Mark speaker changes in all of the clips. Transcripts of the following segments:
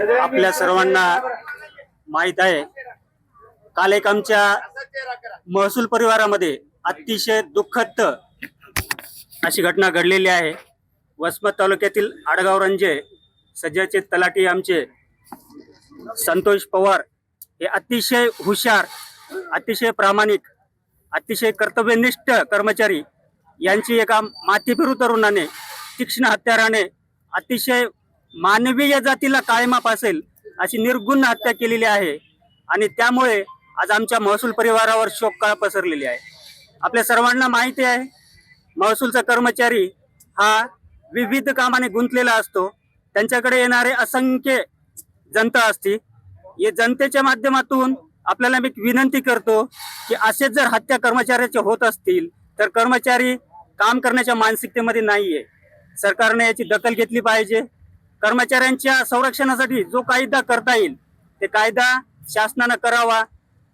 Speaker 1: आपल्या सर्वांना माहीत आहे. काल एक आमच्या महसूल परिवारामध्ये अतिशय दुःखद अशी घटना घडलेली आहे. वसमत तालुक्यातील आडगाव रंजे सज्जाचे तलाठी आमचे संतोष पवार हे अतिशय हुशार अतिशय प्रामाणिक अतिशय कर्तव्यनिष्ठ कर्मचारी यांची एका मातीभिरू तरुणाने तीक्ष्ण हत्याराने अतिशय मानवीय जातीला कायमाप असेल अशी निर्गुण हत्या केलेली आहे. आणि त्यामुळे आज आमच्या महसूल परिवारावर शोककळा पसरलेली आहे. आपल्या सर्वांना माहिती आहे महसूलचा कर्मचारी हा विविध कामाने गुंतलेला असतो. त्यांच्याकडे येणारे असंख्य जनता असती. या जनतेच्या माध्यमातून आपल्याला मी विनंती करतो की असेच जर हत्या कर्मचाऱ्याचे होत असतील तर कर्मचारी काम करण्याच्या मानसिकतेमध्ये नाही आहे सरकारने याची दखल घेतली पाहिजे. कर्मचाऱ्यांच्या संरक्षणासाठी जो कायदा करता येईल ते कायदा शासनानं करावा.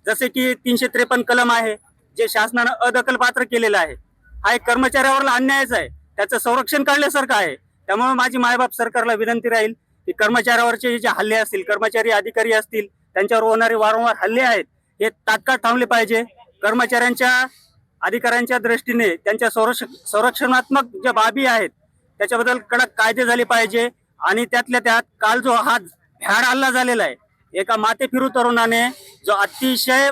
Speaker 1: जसे की तीनशे त्रेपन्न कलम आहे जे शासनानं अदखलपात्र केलेलं आहे. हा एक कर्मचाऱ्यावरला अन्यायच आहे. त्याचं संरक्षण काढल्यासारखं आहे. त्यामुळे माझी मायबाप सरकारला विनंती राहील की कर्मचाऱ्यावरचे जे हल्ले असतील कर्मचारी अधिकारी असतील त्यांच्यावर होणारे वारंवार हल्ले आहेत हे तात्काळ थांबले पाहिजे. कर्मचाऱ्यांच्या अधिकाऱ्यांच्या दृष्टीने त्यांच्या संरक्ष संरक्षणात्मक ज्या बाबी आहेत त्याच्याबद्दल कडक कायदे झाले पाहिजे. आणि त्यातल्या त्यात काल जो हा भ्याड हल्ला झालेला आहे एका माते फिरू तरुणाने जो अतिशय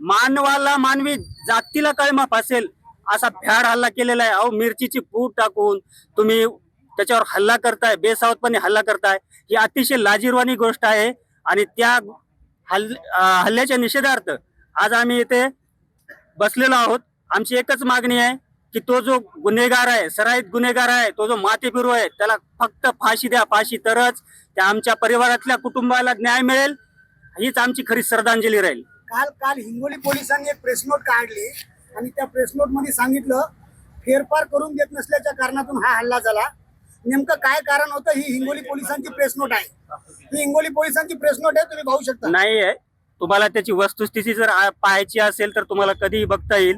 Speaker 1: मानवाला मानवी जातीला कळमाप असेल असा भ्याड हल्ला केलेला आहे. अहो मिरचीची पूट टाकून तुम्ही त्याच्यावर हल्ला करताय बेसावतपणे हल्ला करताय ही अतिशय लाजीरवाणी गोष्ट आहे. आणि त्या हल् हल्ल्याच्या निषेधार्थ आज आम्ही इथे बसलेलो आहोत. आमची एकच मागणी आहे की तो जो गुन्हेगार आहे सराईत गुन्हेगार आहे तो जो माथेफिरू आहे त्याला फक्त फाशी द्या फाशी तरच त्या आमच्या परिवारातल्या कुटुंबाला न्याय मिळेल. हीच आमची खरी श्रद्धांजली राहील.
Speaker 2: काल काल हिंगोली पोलिसांनी एक प्रेस नोट काढली आणि त्या प्रेस नोटमध्ये सांगितलं फेरफार करून देत नसल्याच्या कारणातून हा हल्ला झाला. नेमकं काय कारण होतं ही हिंगोली पोलिसांची प्रेस नोट आहे. ही हिंगोली पोलिसांची प्रेस नोट आहे तुम्ही पाहू शकता.
Speaker 1: नाही आहे. तुम्हाला त्याची वस्तुस्थिती जर पाहायची असेल तर तुम्हाला कधीही बघता येईल.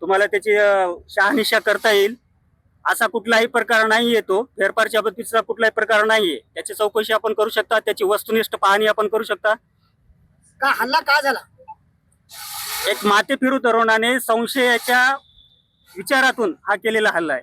Speaker 1: तुम्हाला त्याची शहानिशा करता येईल. असा कुठलाही प्रकार नाही येतो फेरफारच्या बाबतीतचा कुठलाही प्रकार नाहीये त्याची चौकशी आपण करू शकता. त्याची वस्तुनिष्ठ पाहणी आपण करू शकता.
Speaker 2: का हल्ला का झाला?
Speaker 1: एक माते फिरू तरुणाने संशयाच्या विचारातून हा केलेला हल्ला आहे.